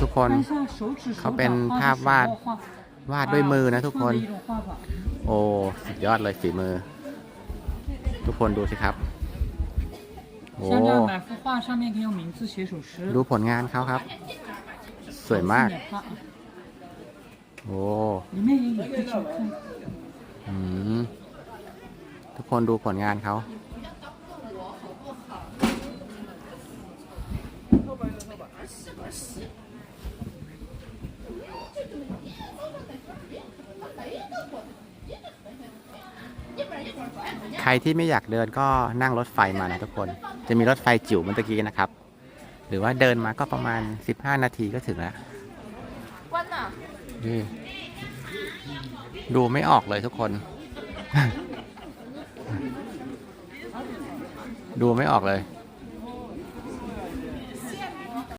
ทุกคนเขาเป็นภาพวาดวาดด้วยมือนะทุกคน โอ้สุดยอดเลยฝีมือ ทุกคนดูสิครับโอ้ดูผลงานเขาครับ สวยมาก โอ้ทุกคนดูผลงานเขา ใครที่ไม่อยากเดินก็นั่งรถไฟมานะทุกคน จะมีรถไฟจิ๋วเมื่อตะกี้นะครับ หรือว่าเดินมาก็ประมาณ 15 นาทีก็ถึงแล้ว关呐。นี่ดูไม่ออกเลยทุกคน ดูไม่ออกเลย